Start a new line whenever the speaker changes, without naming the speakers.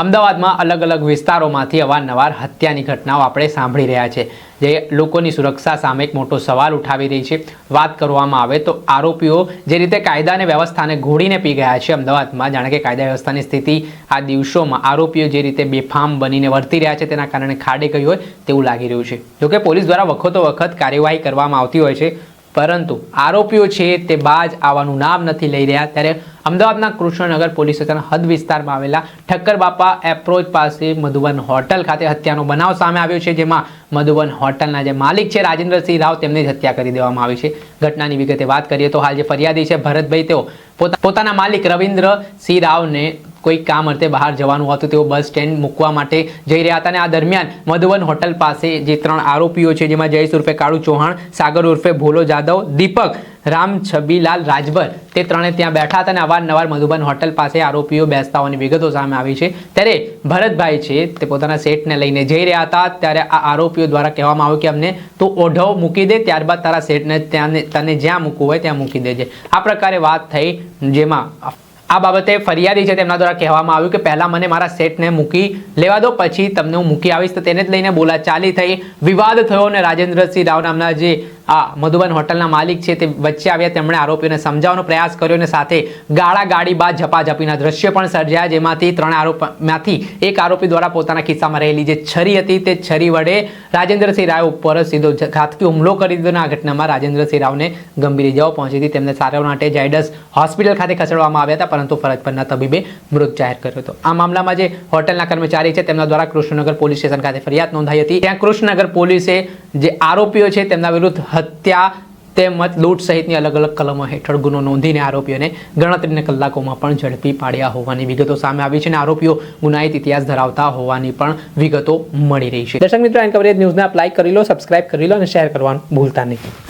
અમદાવાદમાં અલગ અલગ વિસ્તારોમાંથી અવારનવાર હત્યાની ઘટનાઓ આપણે સાંભળી રહ્યા છે, જે લોકોની સુરક્ષા સામે એક મોટો સવાલ ઉઠાવી રહી છે. વાત કરવામાં આવે તો આરોપીઓ જે રીતે કાયદા અને વ્યવસ્થાને ઘોડીને પી ગયા છે અમદાવાદમાં, જાણે કે કાયદા વ્યવસ્થાની સ્થિતિ આ દિવસોમાં આરોપીઓ જે રીતે બેફામ બનીને વર્તી રહ્યા છે તેના કારણે ખાડે ગઈ હોય તેવું લાગી રહ્યું છે. જોકે પોલીસ દ્વારા વખતો વખત કાર્યવાહી કરવામાં આવતી હોય છે, પરંતુ આરોપીઓ છે તે બાજ આવવાનું નામ નથી લઈ રહ્યા. ત્યારે અમદાવાદના કૃષ્ણનગર પોલીસ સ્ટેશન હદ વિસ્તારમાં આવેલા ઠક્કર બાપા એપ્રોચ પાસે મધુબન હોટલ ખાતે હત્યાનો બનાવ સામે આવ્યો છે, જેમાં મધુબન હોટલના જે માલિક છે, રાજેન્દ્રસિંહ રાવ, તેમની જ હત્યા કરી દેવામાં આવી છે. ઘટનાની વિગતે વાત કરીએ તો હાલ જે ફરિયાદી છે, ભરતભાઈ, તેઓ પોતા- પોતાના માલિક રવિન્દ્રસિંહ રાવને કોઈ કામ અર્થે બહાર જવાનું હતું તેઓ બસ સ્ટેન્ડ મૂકવા માટે જઈ રહ્યા હતા અને આ દરમિયાન મધુબન હોટલ પાસે જે ત્રણ આરોપીઓ છે, જેમાં જયેશ ઉર્ફે કાળુ ચૌહાણ, સાગર ઉર્ફે ભોલો જાદવ, દીપક, રામ છબીલાલ રાજભર તે ત્રણે ત્યાં બેઠા હતા અને અવારનવાર મધુબન હોટલ પાસે આરોપીઓ બેસતા હોવાની વિગતો સામે આવી છે. ત્યારે ભરતભાઈ છે તે પોતાના સેટને લઈને જઈ રહ્યા હતા. ત્યારે આ આરોપીઓ દ્વારા કહેવામાં આવ્યું કે અમને તું ઓઢવ મૂકી દે, ત્યારબાદ તારા સેટને ત્યાં તને જ્યાં મૂકવું હોય ત્યાં મૂકી દેજે. આ પ્રકારે વાત થઈ, જેમાં આ બાબતે ફરિયાદી છે તેમના દ્વારા કહેવામાં આવ્યું કે પહેલા મને મારા સેટને મૂકી લેવા દો, પછી તમને હું મૂકી આવીશ. તો તેને જ લઈને બોલાચાલી થઈ, વિવાદ થયો અને રાજેન્દ્રસિંહ રાવ નામના જે આ મધુબન હોટલના માલિક છે તે વચ્ચે આવ્યા. તેમણે આરોપીઓને સમજાવવાનો પ્રયાસ કર્યો અને સાથે ગાળા ગાડી બાદ ઝપાઝપીના દ્રશ્ય પણ સર્જ્યા, જેમાંથી ત્રણ આરોપમાંથી એક આરોપી દ્વારા પોતાના ખિસ્સામાં રહેલી જે છરી હતી તે છરી વડે રાજેન્દ્રસિંહ રાવ ઉપર સીધો ઘાતકી હુમલો કરી દીધો અને આ ઘટનામાં રાજેન્દ્રસિંહ રાવને ગંભીર ઇજાઓ પહોંચી હતી. તેમને સારવાર માટે જાયડસ હોસ્પિટલ ખાતે ખસેડવામાં આવ્યા હતા, પરંતુ ફરજ પરના તબીબે મૃત જાહેર કર્યો હતો. આ મામલામાં જે હોટલના કર્મચારી છે તેમના દ્વારા કૃષ્ણનગર પોલીસ સ્ટેશન ખાતે ફરિયાદ નોંધાઈ હતી. ત્યાં કૃષ્ણનગર પોલીસે જે આરોપીઓ છે તેમના વિરુદ્ધ હત્યા તેમજ લૂંટ સહિતની અલગ અલગ કલમો હેઠળ ગુનો નોંધીને આરોપીઓને ગણતરીના કલાકોમાં પણ ઝડપી પાડ્યા હોવાની વિગતો સામે આવી છે અને આરોપીઓ ગુનાહિત ઇતિહાસ ધરાવતા હોવાની પણ વિગતો મળી રહી છે. દર્શક મિત્રો એન કવરેજ ન્યૂઝને આપ કરી લો સબસ્ક્રાઇબ કરી લો અને શેર કરવાનું ભૂલતા નહીં.